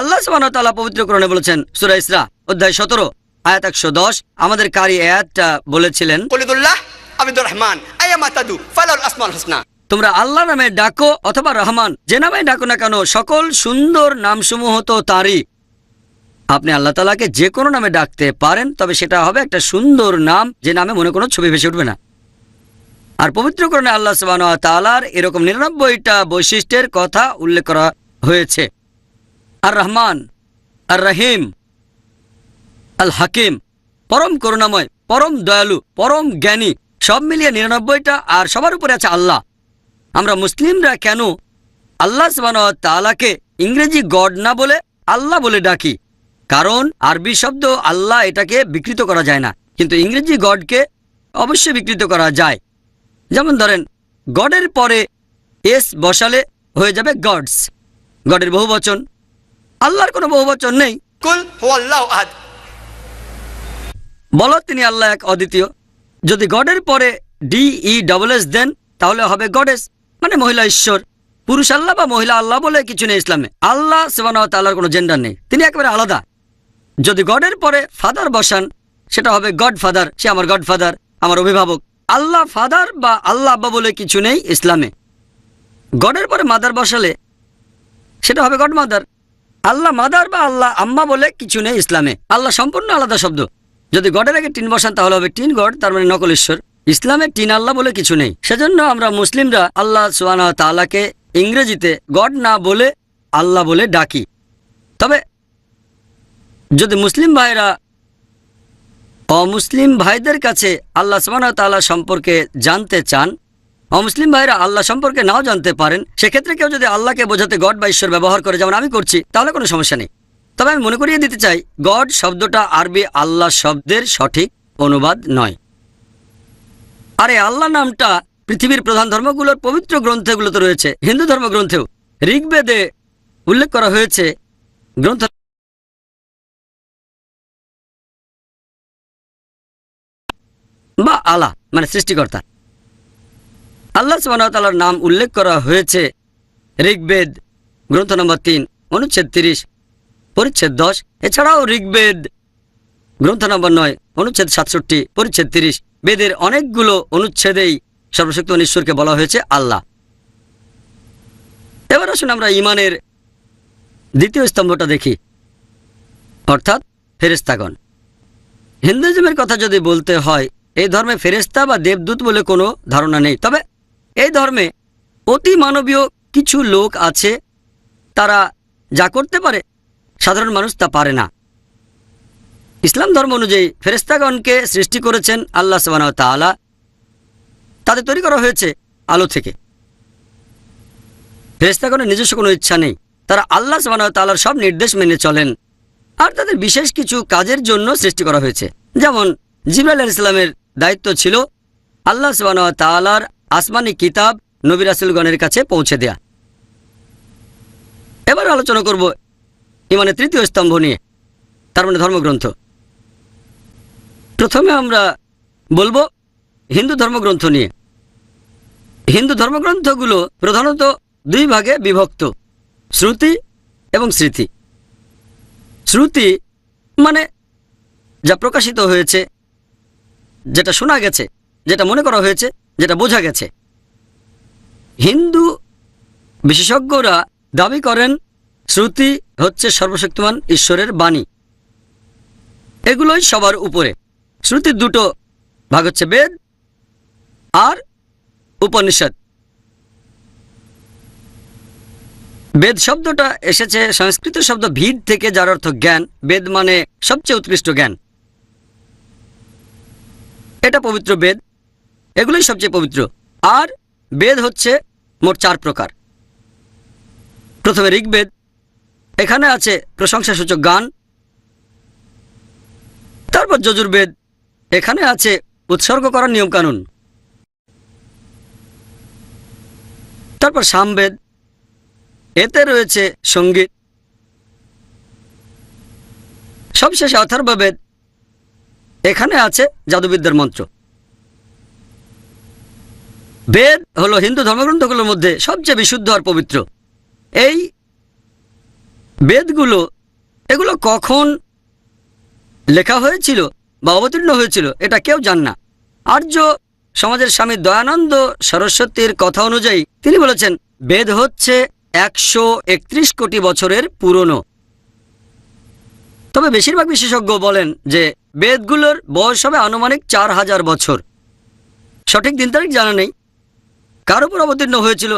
আল্লাহ সুবাহতাল্লাহ পবিত্রকরণে বলেছেন সুরা ইসরা অধ্যায় সতেরো আয়াত একশো দশ। আমাদের কারি আয়াতটা বলেছিলেন আবিদুর রহমান আয়ামা তাদু আসমাল হোসনা। তোমরা আল্লাহ নামে ডাকো অথবা রহমান যে নামে ডাকো না কেন সকল সুন্দর নামসমূহ তো তাঁরই। আপনি আল্লাহ তালাকে যে কোনো নামে ডাকতে পারেন তবে সেটা হবে একটা সুন্দর নাম যে নামে মনে কোনো ছবি ভেসে উঠবে না। আর পবিত্রকরণে আল্লাহ সুবাহ তালার এরকম নিরানব্বইটা বৈশিষ্ট্যের কথা উল্লেখ করা হয়েছে। আর রহমান আর রহিম আল হাকিম পরম করুণাময়, পরম দয়ালু, পরম জ্ঞানী, সব মিলিয়ে নিরানব্বইটা আর সবার উপরে আছে আল্লাহ। আমরা মুসলিমরা কেন আল্লাহ তালাকে ইংরেজি গড না বলে আল্লাহ বলে ডাকি? কারণ আরবি শব্দ আল্লাহ এটাকে বিকৃত করা যায় না, কিন্তু ইংরেজি গডকে অবশ্যই বিকৃত করা যায়। যেমন ধরেন, গডের পরে এস বসালে হয়ে যাবে গডস। গডের বহু বচন আল্লাহর কোনো বহু বচন নেই। কুল আহাদ। বলো তিনি আল্লাহ এক অদ্বিতীয়। যদি গডের পরে D E double S then তাহলে হবে গডেস মানে মহিলা ঈশ্বর। পুরুষ আল্লাহ বা মহিলা আল্লাহ বলে কিছু নেই ইসলামে। আল্লাহ সেবান তাল্লাহর কোনো জেন্ডার নেই। তিনি একেবারে আলাদা। যদি গডের পরে ফাদার বসান সেটা হবে গড ফাদার সে আমার গড ফাদার আমার অভিভাবক। আল্লাহ ফাদার বা আল্লাহ আব্বা বলে কিছু নেই ইসলামে। গডের পরে মাদার বসালে সেটা হবে গড মাদার আল্লাহ মাদার বা আল্লাহ আম্মা বলে কিছু নেই ইসলামে। আল্লাহ সম্পূর্ণ আলাদা শব্দ। যদি গডের আগে টিন বসান তাহলে হবে টিন গড, তার মানে নকল ঈশ্বর। ইসলামে টিন আল্লাহ বলে কিছু নেই। সেজন্য আমরা মুসলিমরা আল্লাহ সুবাহ তালাকে ইংরেজিতে গড না বলে আল্লাহ বলে ডাকি। তবে যদি মুসলিম ভাইরা অমুসলিম ভাইদের কাছে আল্লাহ সুবাহ তাল্লাহ সম্পর্কে জানতে চান অমুসলিম ভাইরা আল্লাহ সম্পর্কে নাও জানতে পারেন, সেক্ষেত্রে কেউ যদি আল্লাহকে বোঝাতে গড বা ঈশ্বর ব্যবহার করে, যেমন আমি করছি, তাহলে কোনো সমস্যা নেই। তবে আমি মনে করিয়ে দিতে চাই গড শব্দটা আরবি আল্লাহ শব্দের সঠিক অনুবাদ নয়। আরে আল্লাহ নামটা পৃথিবীর প্রধান ধর্মগুলোর পবিত্র গ্রন্থগুলোতে রয়েছে, হিন্দু ধর্মগ্রন্থেও। ঋগ্বেদে উল্লেখ করা হয়েছে, গ্রন্থ বা আলা মানে সৃষ্টিকর্তা। আল্লাহ সুবাহতালার নাম উল্লেখ করা হয়েছে। ঋগ্বেদ, গ্রন্থ নম্বর তিন, অনুচ্ছেদ তিরিশ, পরিচ্ছেদ দশ, এছাড়াও ঋগ্বেদ, গ্রন্থ নম্বর নয়, অনুচ্ছেদ সাতষট্টি, পরিচ্ছেদ তিরিশ, বেদের অনেকগুলো অনুচ্ছেদেই সর্বশক্ত ঈশ্বরকে বলা হয়েছে আল্লাহ। এবার আসুন আমরা ইমানের দ্বিতীয় স্তম্ভটা দেখি। অর্থাৎ ফেরেস্তাগণ হিন্দুইজমের কথা যদি বলতে হয় এই ধর্মে ফেরেস্তা বা দেবদূত বলে কোনো ধারণা নেই। তবে এই ধর্মে অতি মানবীয় কিছু লোক আছে, তারা যা করতে পারে, সাধারণ মানুষ তা পারে না। ইসলাম ধর্ম অনুযায়ী ফেরেস্তাগণকে সৃষ্টি করেছেন আল্লাহ সবান তালা তাদের তৈরি করা হয়েছে আলো থেকে। ফেরেস্তাগণের নিজস্ব কোনো ইচ্ছা নেই। তারা আল্লাহ সবান তালার সব নির্দেশ মেনে চলেন। আর তাদের বিশেষ কিছু কাজের জন্য সৃষ্টি করা হয়েছে। যেমন জিবরাল ইসলামের দায়িত্ব ছিল আল্লাহ সবান তালার আসমানি কিতাব নবী রাসুলগণের কাছে পৌঁছে দেয়া। এবার আলোচনা করব ইমানের তৃতীয় স্তম্ভ নিয়ে, তার মানে ধর্মগ্রন্থ। প্রথমে আমরা বলব হিন্দু ধর্মগ্রন্থ নিয়ে। হিন্দু ধর্মগ্রন্থগুলো প্রধানত দুই ভাগে বিভক্ত, শ্রুতি এবং স্মৃতি। শ্রুতি মানে যা প্রকাশিত হয়েছে, যেটা শোনা গেছে যেটা মনে করা হয়েছে, যেটা বোঝা গেছে। হিন্দু বিশেষজ্ঞরা দাবি করেন, শ্রুতি হচ্ছে সর্বশক্তিমান ঈশ্বরের বাণী। এগুলোই সবার উপরে। শ্রুতির দুটো ভাগ হচ্ছে বেদ আর উপনিষদ। বেদ শব্দটা এসেছে, সংস্কৃত শব্দ ভিদ থেকে, যার অর্থ জ্ঞান। বেদ মানে সবচেয়ে উৎকৃষ্ট জ্ঞান। এটা পবিত্র বেদ। এগুলোই সবচেয়ে পবিত্র। আর বেদ হচ্ছে মোট চার প্রকার। প্রথমে ঋগ্বেদ, এখানে আছে প্রশংসাসূচক গান, তারপর যজুর্বেদ, এখানে আছে উৎসর্গ করার নিয়মকানুন, তারপর সামবেদ, এতে রয়েছে সংগীত, সবশেষে অথর্ববেদ, এখানে আছে জাদুবিদ্যার মন্ত্র। বেদ হলো হিন্দু ধর্মগ্রন্থগুলোর মধ্যে সবচেয়ে বিশুদ্ধ আর পবিত্র। এই বেদগুলো, এগুলো কখন লেখা হয়েছিল বা অবতীর্ণ হয়েছিল এটা কেউ জান না। আর্য সমাজের স্বামী দয়ানন্দ সরস্বতীর কথা অনুযায়ী তিনি বলেছেন, বেদ হচ্ছে একশো একত্রিশ কোটি বছরের পুরনো। তবে বেশিরভাগ বিশেষজ্ঞ বলেন যে বেদগুলোর বয়স হবে আনুমানিক চার হাজার বছর। সঠিক দিন তারিখ জানা নেই। কার উপর অবতীর্ণ হয়েছিল?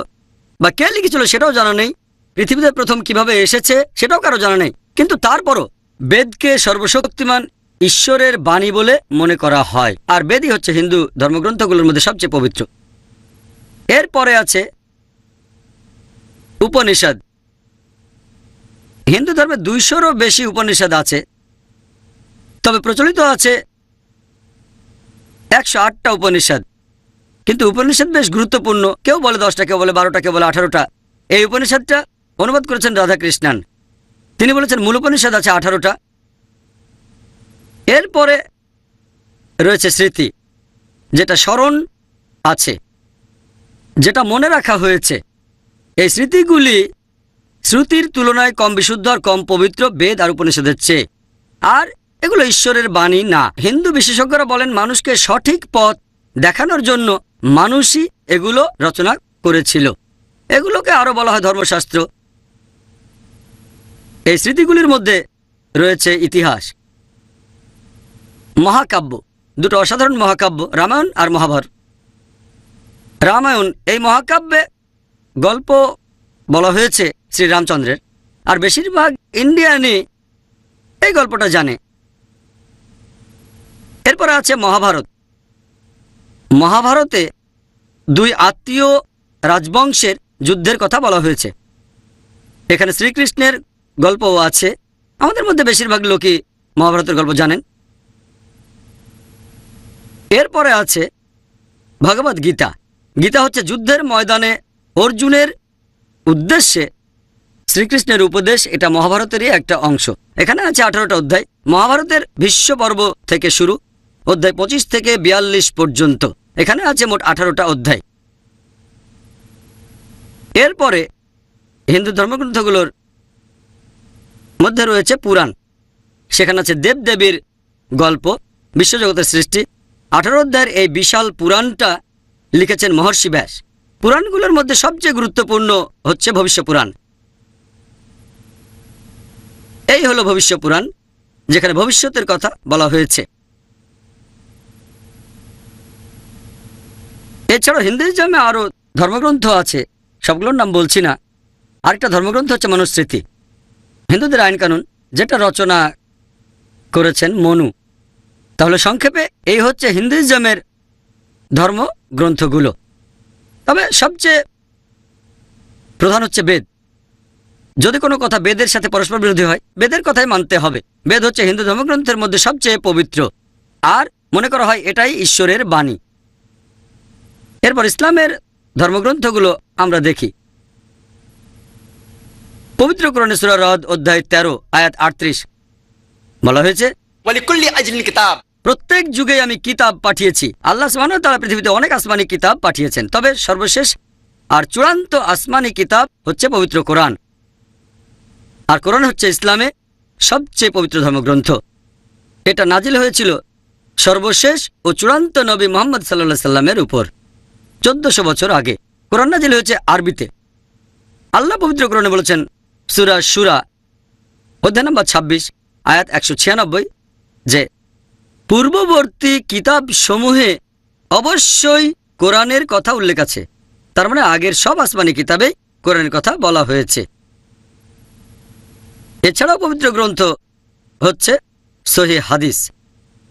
বা কে লিখেছিল সেটাও জানা নেই। পৃথিবীতে প্রথম কীভাবে এসেছে সেটাও কারও জানা নেই। কিন্তু তারপরও বেদকে সর্বশক্তিমান ঈশ্বরের বাণী বলে মনে করা হয়। আর বেদই হচ্ছে হিন্দু ধর্মগ্রন্থগুলোর মধ্যে সবচেয়ে পবিত্র। এরপরে আছে উপনিষদ। হিন্দু ধর্মে দুইশোরও বেশি উপনিষদ আছে। তবে প্রচলিত আছে একশো আটটা উপনিষদ। কিন্তু উপনিষদ বেশ গুরুত্বপূর্ণ। কেউ বলে দশটা, কেউ বলে বারোটা, কেউ বলে আঠারোটা। এই উপনিষদটা অনুবাদ করেছেন রাধাকৃষ্ণান। তিনি বলেছেন, মূল উপনিষদ আছে আঠারোটা। এরপরে রয়েছে স্মৃতি, যেটা স্মরণ আছে, যেটা মনে রাখা হয়েছে। এই স্মৃতিগুলি শ্রুতির তুলনায় কম বিশুদ্ধ আর কম পবিত্র বেদ আর উপনিষদের চেয়ে। আর এগুলো ঈশ্বরের বাণী না। হিন্দু বিশেষজ্ঞরা বলেন, মানুষকে সঠিক পথ দেখানোর জন্য মানুষই এগুলো রচনা করেছিল। এগুলোকে আরও বলা হয় ধর্মশাস্ত্র। এই স্মৃতিগুলির মধ্যে রয়েছে ইতিহাস। মহাকাব্য, দুটো অসাধারণ মহাকাব্য, রামায়ণ আর মহাভারত। রামায়ণ, এই মহাকাব্যে গল্প বলা হয়েছে শ্রীরামচন্দ্রের। আর বেশিরভাগ ইন্ডিয়ানই এই গল্পটা জানে। এরপর আছে মহাভারত। মহাভারতে দুই আত্মীয় রাজবংশের যুদ্ধের কথা বলা হয়েছে। এখানে শ্রীকৃষ্ণের গল্পও আছে। আমাদের মধ্যে বেশিরভাগ লোকই মহাভারতের গল্প জানেন। এরপরে আছে ভগবত গীতা। গীতা হচ্ছে যুদ্ধের ময়দানে অর্জুনের উদ্দেশ্যে শ্রীকৃষ্ণের উপদেশ, এটা মহাভারতেরই একটা অংশ। এখানে আছে আঠারোটা অধ্যায়। মহাভারতের ভীষ্ম পর্ব থেকে শুরু। অধ্যায় পঁচিশ থেকে বিয়াল্লিশ পর্যন্ত। এখানে আছে মোট আঠারোটা অধ্যায়। এরপরে হিন্দু ধর্মগ্রন্থগুলোর মধ্যে রয়েছে পুরাণ। সেখানে আছে দেবদেবীর গল্প, বিশ্বজগতের সৃষ্টি। আঠারো অধ্যায়ের এই বিশাল পুরাণটা লিখেছেন মহর্ষি ব্যাস। পুরাণগুলোর মধ্যে সবচেয়ে গুরুত্বপূর্ণ হচ্ছে ভবিষ্য পুরাণ। এই হলো ভবিষ্য পুরাণ, যেখানে ভবিষ্যতের কথা বলা হয়েছে। এছাড়াও হিন্দুইজমে আরও ধর্মগ্রন্থ আছে, সবগুলোর নাম বলছি না। আরেকটা ধর্মগ্রন্থ হচ্ছে মনুস্মৃতি। হিন্দুদের আইন কানুন যেটা রচনা করেছেন মনু। তাহলে সংক্ষেপে, এই হচ্ছে হিন্দুইজমের ধর্মগ্রন্থগুলো। তবে সবচেয়ে প্রধান হচ্ছে বেদ। যদি কোনো কথা বেদের সাথে পরস্পর বিরোধী হয়, বেদের কথাই মানতে হবে। বেদ হচ্ছে হিন্দু ধর্মগ্রন্থের মধ্যে সবচেয়ে পবিত্র। আর মনে করা হয় এটাই ঈশ্বরের বাণী। এরপর ইসলামের ধর্মগ্রন্থগুলো আমরা দেখি। পবিত্র করণেশ্বর হ্রদ অধ্যায় তেরো আয়াত আটত্রিশ। বলা হয়েছে প্রত্যেক যুগে আমি কিতাব পাঠিয়েছি। আল্লাহ সুবাহ তারা পৃথিবীতে অনেক আসমানি কিতাব পাঠিয়েছেন। তবে সর্বশেষ আর চূড়ান্ত আসমানি কিতাব হচ্ছে পবিত্র কোরআন। আর কোরআন হচ্ছে ইসলামে সবচেয়ে পবিত্র ধর্মগ্রন্থ। এটা নাজিল হয়েছিল সর্বশেষ ও চূড়ান্ত নবী মোহাম্মদ সাল্লা সাল্লামের উপর। চোদ্দশো বছর আগে। কোরআন নাজিল হয়েছে আরবিতে। আল্লাহ পবিত্র কোরআনে বলেছেন, সুরা সুরা অধ্যায় নম্বর ছাব্বিশ, আয়াত একশো ছিয়ানব্বই, যে, পূর্ববর্তী কিতাব সমূহে অবশ্যই কোরআনের কথা উল্লেখ আছে। তার মানে আগের সব আসমানি কিতাবে কোরআনের কথা বলা হয়েছে। এছাড়াও পবিত্র গ্রন্থ হচ্ছে সহি হাদিস।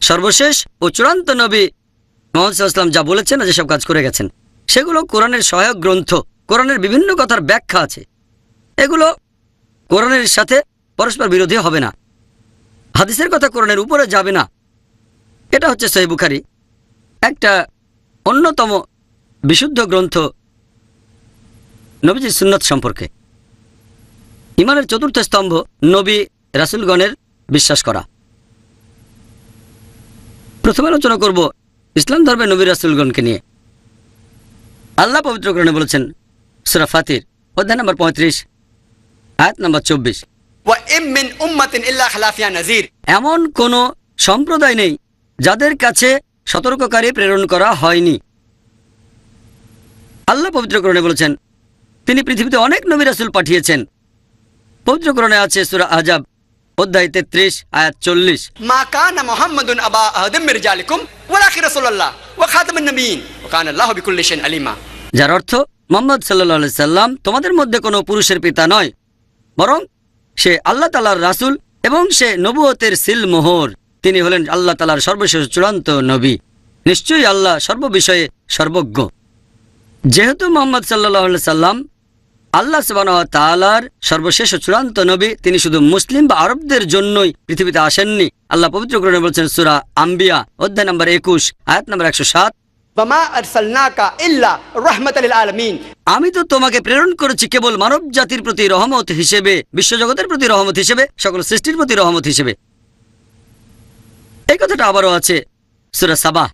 সর্বশেষ ও চূড়ান্ত নবী মোহাম্মদ ইসলাম যা বলেছেন যেসব কাজ করে গেছেন। সেগুলো কোরআনের সহায়ক গ্রন্থ, কোরআনের বিভিন্ন কথার ব্যাখ্যা আছে। এগুলো কোরআনের সাথে পরস্পর বিরোধী হবে না। হাদিসের কথা কোরআনের উপরে যাবে না। এটা হচ্ছে সহি বুখারি। একটা অন্যতম বিশুদ্ধ গ্রন্থ নবীজি সুন্নত সম্পর্কে। ইমানের চতুর্থ স্তম্ভ নবী রাসুলগণের বিশ্বাস করা। প্রথমে আলোচনা করব ইসলাম ধর্মের নবী রাসুলগণকে নিয়ে। আল্লাহ পবিত্র পবিত্রকরণে বলেছেন সুরা ফাতির অধ্যায় নম্বর পঁয়ত্রিশ আয়াত নম্বর চব্বিশ। এমন কোন সম্প্রদায় নেই যাদের কাছে সতর্ককারী প্রেরণ করা হয়নি। আল্লাহ পবিত্রকরণে বলেছেন তিনি পৃথিবীতে অনেক নবী রাসুল পাঠিয়েছেন। পবিত্রকরণে আছে সুরা আজাব অধ্যায় তেত্রিশ আয়াত চল্লিশ। মা মোহাম্মদুন আবা আহদম মির্জালিকুম ওয়ালাকি কান আল্লাহ আলিমা। যার অর্থ মোহাম্মদ সাল্লাম তোমাদের মধ্যে কোনো পুরুষের পিতা নয় বরং সে আল্লাহ তালার রাসুল এবং সে নবুয়তের সিলমোহর তিনি হলেন আল্লাহ তালার সর্বশেষ চূড়ান্ত নবী। নিশ্চয়ই আল্লাহ সর্ববিষয়ে সর্বজ্ঞ। যেহেতু মোহাম্মদ সাল্লাহ সাল্লাম আল্লাহ তালার সর্বশেষ চূড়ান্ত নবী তিনি শুধু মুসলিম বা আরবদের জন্যই পৃথিবীতে আসেননি। আল্লাহ পবিত্র গ্রহণে বলছেন সুরা আম্বিয়া অধ্যায় নম্বর একুশ আয়াত নম্বর একশো সাত। আমি তো তোমাকে প্রেরণ করেছি কেবল মানব জাতির প্রতি রহমত হিসেবে বিশ্বজগতের প্রতি রহমত হিসেবে সকল সৃষ্টির প্রতি রহমত হিসেবে। এই কথাটা আবারও আছে সুরা সাবাহ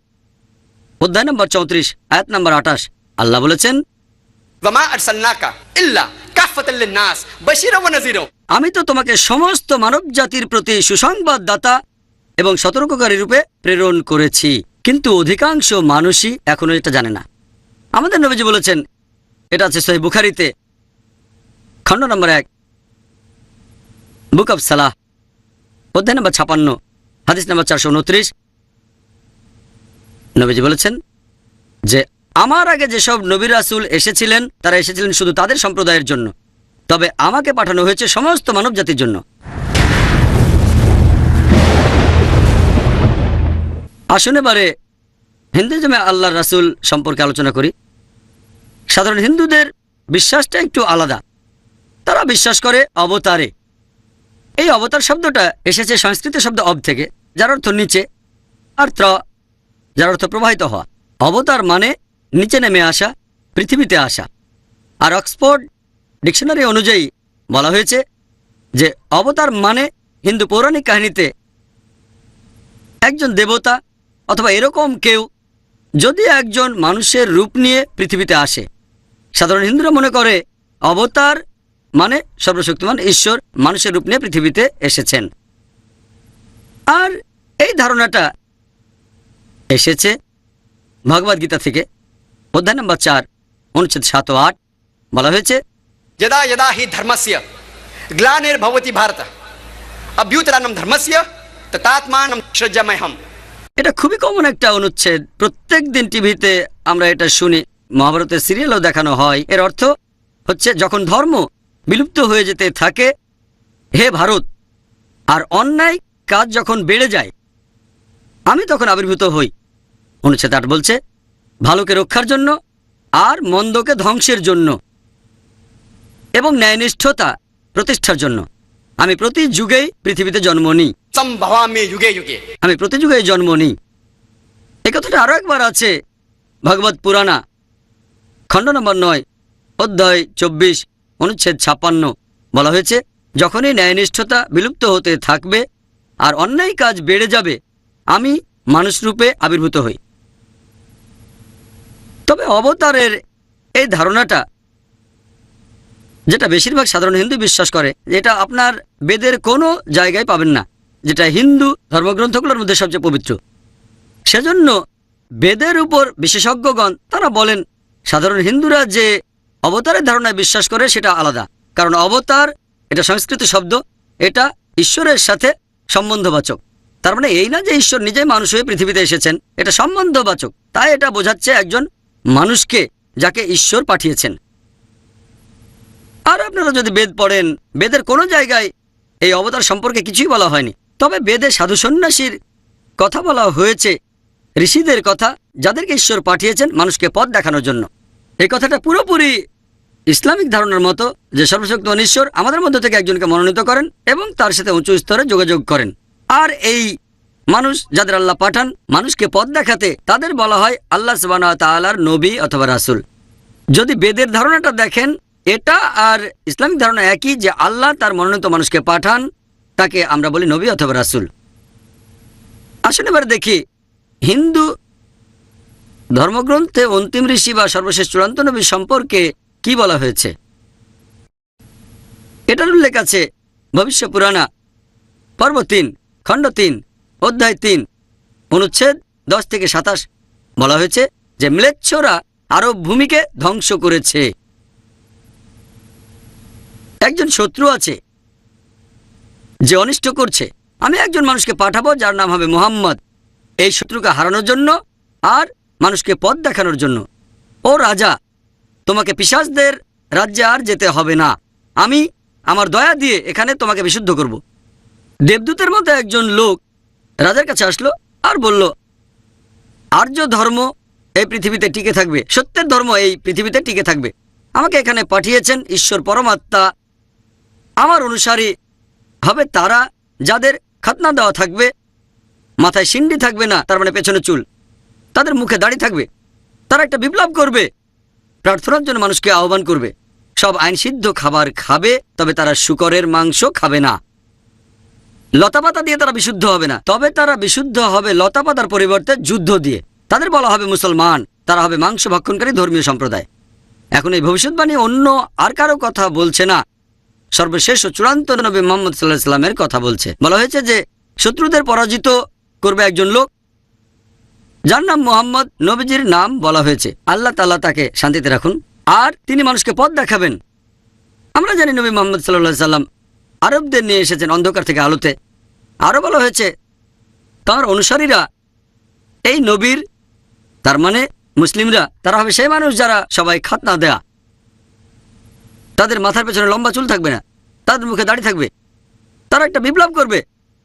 অধ্যায় নম্বর চৌত্রিশ আয়াত নম্বর আঠাশ। আল্লাহ বলেছেন আমি তো তোমাকে সমস্ত মানব জাতির প্রতি সুসংবাদদাতা এবং সতর্ককারী রূপে প্রেরণ করেছি। কিন্তু অধিকাংশ মানুষই এখনও এটা জানে না। আমাদের নবীজি বলেছেন, এটা আছে সহি বুখারিতে, খণ্ড নম্বর এক, বুক অব সালাহ, অধ্যায় নম্বর ছাপান্ন, হাদিস নম্বর চারশো উনত্রিশ। নবীজি বলেছেন যে আমার আগে যেসব নবী রাসুল এসেছিলেন, তারা এসেছিলেন শুধু তাদের সম্প্রদায়ের জন্য। তবে আমাকে পাঠানো হয়েছে সমস্ত মানব জাতির জন্য। আসুন এবারে হিন্দুজমে আল্লাহ রাসুল সম্পর্কে আলোচনা করি। সাধারণ হিন্দুদের বিশ্বাসটা একটু আলাদা। তারা বিশ্বাস করে অবতারে। এই অবতার শব্দটা এসেছে সংস্কৃত শব্দ অব থেকে, যার অর্থ নিচে, আর ত্র, যার অর্থ প্রবাহিত হওয়া। অবতার মানে নিচে নেমে আসা, পৃথিবীতে আসা। আর অক্সফোর্ড ডিকশনারি অনুযায়ী বলা হয়েছে যে, অবতার মানে হিন্দু পৌরাণিক কাহিনীতে একজন দেবতা অথবা এরকম কেউ যদি একজন মানুষের রূপ নিয়ে পৃথিবীতে আসে। সাধারণ হিন্দুরা মনে করে অবতার মানে সর্বশক্তিমান ঈশ্বর মানুষের রূপ নিয়ে পৃথিবীতে এসেছেন। আর এই ধারণাটা এসেছে ভগবদ গীতা থেকে। অধ্যায় নম্বর চার অনুচ্ছেদ সাত আট বলা হয়েছে যদা যদা হি ধর্মস্য গ্লানের ভবতি ভারত অভ্যুতরানম ধর্মস্য ততাত্মানম সজ্জাময়হম এটা খুবই কমন একটা অনুচ্ছেদ। প্রত্যেক দিন টিভিতে আমরা এটা শুনি। মহাভারতের সিরিয়ালও দেখানো হয়। এর অর্থ হচ্ছে যখন ধর্ম বিলুপ্ত হয়ে যেতে থাকে হে ভারত আর অন্যায় কাজ যখন বেড়ে যায় আমি তখন আবির্ভূত হই। অনুচ্ছেদ আট বলছে ভালোকে রক্ষার জন্য আর মন্দকে ধ্বংসের জন্য এবং ন্যায়নিষ্ঠতা প্রতিষ্ঠার জন্য। আমি প্রতি যুগেই পৃথিবীতে জন্ম নিই। আমি প্রতি যুগেই জন্ম নিই। এ কথাটা আরও একবার আছে ভগবত পুরাণা। খণ্ড নম্বর নয় অধ্যায় চব্বিশ অনুচ্ছেদ ছাপ্পান্ন বলা হয়েছে যখনই ন্যায়নিষ্ঠতা বিলুপ্ত হতে থাকবে আর অন্যায় কাজ বেড়ে যাবে আমি মানুষরূপে আবির্ভূত হই। তবে অবতারের এই ধারণাটা, যেটা বেশিরভাগ সাধারণ হিন্দু বিশ্বাস করে যেটা আপনার বেদের কোনো জায়গায় পাবেন না, যেটা হিন্দু ধর্মগ্রন্থগুলোর মধ্যে সবচেয়ে পবিত্র। সেজন্য বেদের উপর বিশেষজ্ঞগণ, তারা বলেন, সাধারণ হিন্দুরা যে অবতারের ধারণায় বিশ্বাস করে, সেটা আলাদা। কারণ অবতার, এটা সংস্কৃত শব্দ, এটা ঈশ্বরের সাথে সম্বন্ধবাচক। তার মানে এই না যে ঈশ্বর নিজেই মানুষ হয়ে পৃথিবীতে এসেছেন, এটা সম্বন্ধবাচক। তাই এটা বোঝাচ্ছে একজন মানুষকে, যাকে ঈশ্বর পাঠিয়েছেন। আর আপনারা যদি বেদ পড়েন, বেদের কোনো জায়গায় এই অবতার সম্পর্কে কিছুই বলা হয়নি। তবে বেদে সাধু সন্ন্যাসীর কথা বলা হয়েছে, ঋষিদের কথা, যাদেরকে ঈশ্বর পাঠিয়েছেন মানুষকে পথ দেখানোর জন্য। এই কথাটা পুরোপুরি ইসলামিক ধারণার মতো যে সর্বশক্তিমান ঈশ্বর আমাদের মধ্য থেকে একজনকে মনোনীত করেন এবং তার সাথে উঁচু স্তরে যোগাযোগ করেন। আর এই মানুষ যাদের আল্লাহ পাঠান, মানুষকে পথ দেখাতে তাদের বলা হয় আল্লাহ সুবাহ তালার নবী অথবা রাসুল। যদি বেদের ধারণাটা দেখেন, এটা আর ইসলামিক ধারণা একই যে আল্লাহ তার মনোনীত মানুষকে পাঠান, তাকে আমরা বলি নবী অথবা রাসুল। আসুন এবার দেখি, হিন্দু ধর্মগ্রন্থে অন্তিম ঋষি বা সর্বশেষ চূড়ান্ত নবী সম্পর্কে কি বলা হয়েছে? এটার উল্লেখ আছে ভবিষ্য পুরাণা, পর্ব তিন, খণ্ড তিন। অধ্যায় তিন, অনুচ্ছেদ দশ থেকে সাতাশ। বলা হয়েছে যে ম্লেচ্ছরা আরব ভূমিকে ধ্বংস করেছে। একজন শত্রু আছে যে অনিষ্ট করছে। আমি একজন মানুষকে পাঠাবো যার নাম হবে মোহাম্মদ। এই শত্রুকে হারানোর জন্য আর মানুষকে পথ দেখানোর জন্য। ও রাজা, তোমাকে পিসাসদের রাজ্যে আর যেতে হবে না। আমি আমার দয়া দিয়ে এখানে তোমাকে বিশুদ্ধ করব। দেবদূতের মতো একজন লোক রাজার কাছে আসলো আর বলল, আর্য ধর্ম এই পৃথিবীতে টিকে থাকবে। সত্যের ধর্ম এই পৃথিবীতে টিকে থাকবে। আমাকে এখানে পাঠিয়েছেন ঈশ্বর পরমাত্মা। আমার অনুসারী হবে তারা যাদের খাতনা দেওয়া থাকবে। মাথায় সিন্ডি থাকবে না, তার মানে পেছনে চুল। তাদের মুখে দাড়ি থাকবে। তারা একটা বিপ্লব করবে। প্রার্থনার জন্য মানুষকে আহ্বান করবে। সব আইনসিদ্ধ খাবার খাবে, তবে তারা শুকরের মাংস খাবে না। লতাপাতা দিয়ে তারা বিশুদ্ধ হবে না। তবে তারা বিশুদ্ধ হবে লতাপাতার পরিবর্তে যুদ্ধ দিয়ে। তাদের বলা হবে মুসলমান, তারা হবে মাংস ভক্ষণকারী ধর্মীয় সম্প্রদায়। এখন এই ভবিষ্যৎবাণী অন্য আর কারও কথা বলছে না। সর্বশেষ ও চূড়ান্ত নবী মোহাম্মদ সাল্লাহ সাল্লামের কথা বলছে। বলা হয়েছে যে, শত্রুদের পরাজিত করবে একজন লোক। যার নাম মোহাম্মদ নবীজির নাম বলা হয়েছে। আল্লাহ তাল্লাহ তাকে শান্তিতে রাখুন। আর তিনি মানুষকে পথ দেখাবেন। আমরা জানি নবী মোহাম্মদ সাল্লাহ সাল্লাম আরবদের নিয়ে এসেছেন অন্ধকার থেকে আলোতে। আরও বলা হয়েছে, তার অনুসারীরা এই নবীর, তার মানে মুসলিমরা, তারা হবে সেই মানুষ যারা সবাই খাতনা দেয়া। তাদের মাথার পেছনে লম্বা চুল থাকবে না, তাদের মুখে দাড়ি থাকবে। তারা একটা বিপ্লব করবে,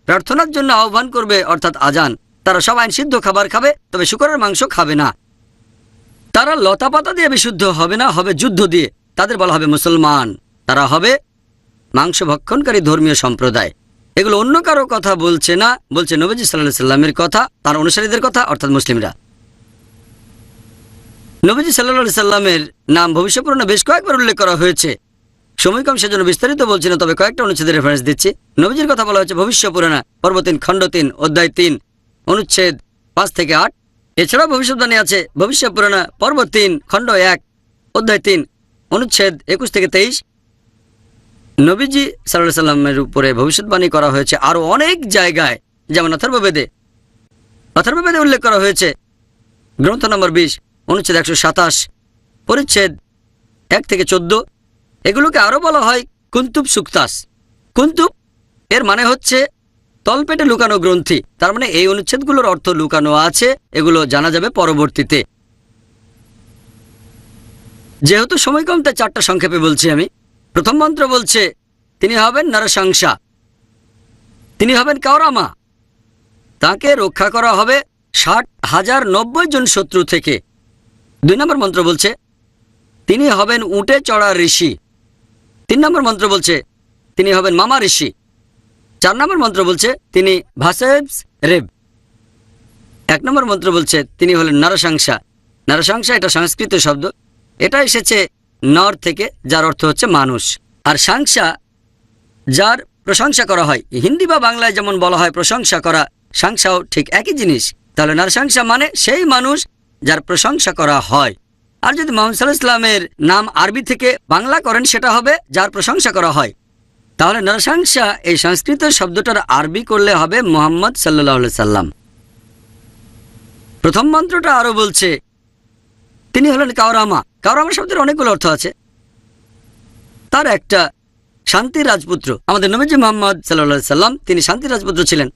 প্রার্থনার জন্য আহ্বান করবে, অর্থাৎ আজান। তারা সব আইন সিদ্ধ খাবার খাবে, তবে শুকরের মাংস খাবে না। তারা লতাপাতা দিয়ে বিশুদ্ধ হবে না, হবে যুদ্ধ দিয়ে। তাদের বলা হবে মুসলমান। তারা হবে মাংস ভক্ষণকারী ধর্মীয় সম্প্রদায়। এগুলো অন্য কারও কথা বলছে না, বলছে নবীজি সাল্লাহ সাল্লামের কথা, তার অনুসারীদের কথা, অর্থাৎ মুসলিমরা। নবীজি সাল্লা সাল্লামের নাম ভবিষ্যপুরাণে বেশ কয়েকবার উল্লেখ করা হয়েছে। সময় কম সেজন্য বিস্তারিত বলছি না, তবে কয়েকটা অনুচ্ছেদের রেফারেন্স দিচ্ছি। নবীজির কথা বলা হয়েছে ভবিষ্য পুরাণা পর্ব তিন খণ্ড তিন অধ্যায় তিন, অনুচ্ছেদ পাঁচ থেকে আট। এছাড়াও ভবিষ্যৎবাণী আছে ভবিষ্য পুরাণা পর্ব তিন খণ্ড এক, অধ্যায় তিন, অনুচ্ছেদ একুশ থেকে তেইশ নবীজি সাল্লাহ সাল্লামের উপরে ভবিষ্যৎবাণী করা হয়েছে আরও অনেক জায়গায়, যেমন অথর্ববেদে। অথর্ববেদে উল্লেখ করা হয়েছে, গ্রন্থ নম্বর বিশ, অনুচ্ছেদ একশো সাতাশ, পরিচ্ছেদ এক থেকে চোদ্দ, এগুলোকে আরও বলা হয় কুন্তুব সুক্তাস। কুন্তুব এর মানে হচ্ছে তলপেটে লুকানো গ্রন্থি। তার মানে এই অনুচ্ছেদগুলোর অর্থ লুকানো আছে, এগুলো জানা যাবে পরবর্তীতে। যেহেতু সময় কম তাই চারটা সংক্ষেপে বলছি আমি প্রথম মন্ত্র বলছে, তিনি হবেন নরসংসা তিনি হবেন কাওরামা। তাকে রক্ষা করা হবে ষাট হাজার নব্বই জন শত্রু থেকে। দুই নম্বর মন্ত্র বলছে, তিনি হবেন উটে চড়া ঋষি। তিন নম্বর মন্ত্র বলছে, তিনি হবেন মামা ঋষি। চার নম্বর মন্ত্র বলছে, তিনি ভাসেবস রেব। এক নম্বর মন্ত্র বলছে, তিনি হলেন নরসংসা নরসংসা এটা সংস্কৃত শব্দ। এটা এসেছে নর থেকে, যার অর্থ হচ্ছে মানুষ। আর সাংসা, যার প্রশংসা করা হয়, হিন্দি বা বাংলায় যেমন বলা হয় প্রশংসা করা, সাংসাও ঠিক একই জিনিস। তাহলে নরসংসা মানে সেই মানুষ যার প্রশংসা করা হয়। আর যদি মোহাম্মদ সাল্লাহ ইসলামের নাম আরবি থেকে বাংলা করেন, সেটা হবে যার প্রশংসা করা হয়। তাহলে নরসংসা এই সংস্কৃত শব্দটার আরবি করলে হবে মোহাম্মদ সাল্লাহ সাল্লাম প্রথম মন্ত্রটা আরও বলছে তিনি হলেন কাওরামা। কাওরামা শব্দের অনেকগুলো অর্থ আছে। তার একটা শান্তি রাজপুত্র। আমাদের নবীজি মোহাম্মদ সাল্লাহ সাল্লাম, তিনি শান্তির রাজপুত্র ছিলেন।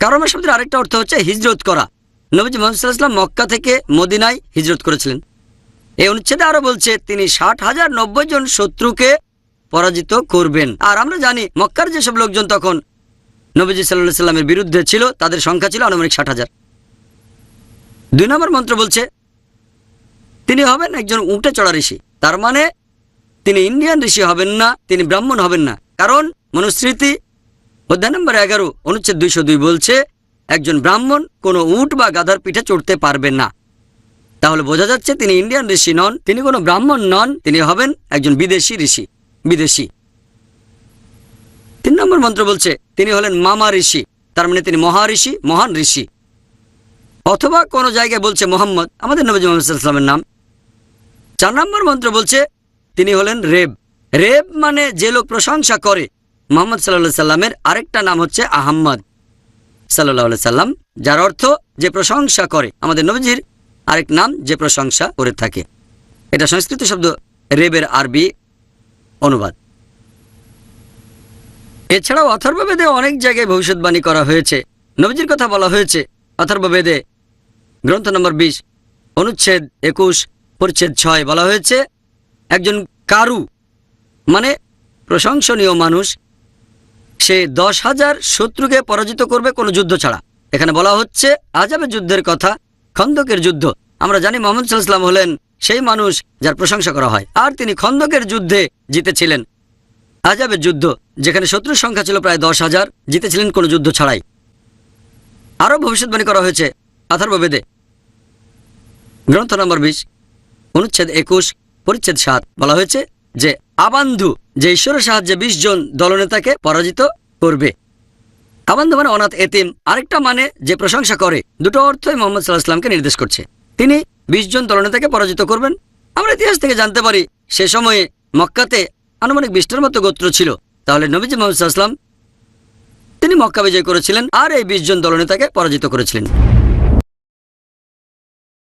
কাওরামা শব্দের আরেকটা অর্থ হচ্ছে হিজরত করা। নবীজি মোহাম্মদ সাল্লাহাম মক্কা থেকে মদিনায় হিজরত করেছিলেন। এই অনুচ্ছেদে আরও বলছে, তিনি ষাট হাজার নব্বই জন শত্রুকে পরাজিত করবেন। আর আমরা জানি, মক্কার যেসব লোকজন তখন নবীজি সাল্লাহ সাল্লামের বিরুদ্ধে ছিল, তাদের সংখ্যা ছিল আনুমানিক ষাট হাজার। দুই নম্বর মন্ত্র বলছে তিনি হবেন একজন উঁটে চড়া ঋষি। তার মানে তিনি ইন্ডিয়ান ঋষি হবেন না, তিনি ব্রাহ্মণ হবেন না। কারণ মনুস্মৃতি, অধ্যায় নম্বর এগারো, অনুচ্ছেদ দুইশো দুই বলছে, একজন ব্রাহ্মণ কোনো উট বা গাধার পিঠে চড়তে পারবেন না। তাহলে বোঝা যাচ্ছে তিনি ইন্ডিয়ান ঋষি নন, তিনি কোনো ব্রাহ্মণ নন, তিনি হবেন একজন বিদেশি ঋষি, বিদেশি। তিন নম্বর মন্ত্র বলছে, তিনি হলেন মামা ঋষি, তার মানে তিনি মহাঋষি মহান ঋষি। অথবা কোনো জায়গায় বলছে মোহাম্মদ, আমাদের নবী মোহাম্মদের নাম। চার নম্বর মন্ত্র বলছে, তিনি হলেন রেব। রেব মানে যে লোক প্রশংসা করে। মোহাম্মদ সাল্লাহ সাল্লামের আরেকটা নাম হচ্ছে আহম্মদ সাল্লাহ সাল্লাম, যার অর্থ যে প্রশংসা করে। আমাদের নবীজির আরেক নাম যে প্রশংসা করে থাকে। এটা সংস্কৃত শব্দ রেবের আরবি অনুবাদ। এছাড়াও অথর্ববেদে অনেক জায়গায় ভবিষ্যৎবাণী করা হয়েছে। নবীজির কথা বলা হয়েছে, অথর্ববেদে, গ্রন্থ নম্বর বিশ, অনুচ্ছেদ একুশ পরিচ্ছেদ ছয় বলা হয়েছে, একজন কারু মানে প্রশংসনীয় মানুষ, সে দশ হাজার শত্রুকে পরাজিত করবে কোনো যুদ্ধ ছাড়া। এখানে বলা হচ্ছে আজাবের যুদ্ধের কথা, খন্দকের যুদ্ধ। আমরা জানি মোহাম্মদ সাল্লাম হলেন সেই মানুষ যার প্রশংসা করা হয়। আর তিনি খন্দকের যুদ্ধে জিতেছিলেন। আজাবের যুদ্ধ, যেখানে শত্রুর সংখ্যা ছিল প্রায় দশ হাজার, জিতেছিলেন কোনো যুদ্ধ ছাড়াই। আরও ভবিষ্যৎবাণী করা হয়েছে, আথার্ববেদে। গ্রন্থ নম্বর বিশ। অনুচ্ছেদ একুশ, পরিচ্ছেদ সাত বলা হয়েছে যে আবান্ধু যে ঈশ্বরের সাহায্যে বিশ জন দলনেতাকে পরাজিত করবে। আবান্ধু মানে অনাথ, এতিম, আরেকটা মানে যে প্রশংসা করে। দুটো অর্থই মোহাম্মদ সাল্লাহ ইসলামকে নির্দেশ করছে। তিনি বিশ জন দলনেতাকে পরাজিত করবেন। আমরা ইতিহাস থেকে জানতে পারি, সে সময়ে মক্কাতে আনুমানিক বিশটার মতো গোত্র ছিল। তাহলে নবীজি মোহাম্মদ সাল্লাহ তিনি মক্কা বিজয় করেছিলেন আর এই বিশ জন দলনেতাকে পরাজিত করেছিলেন।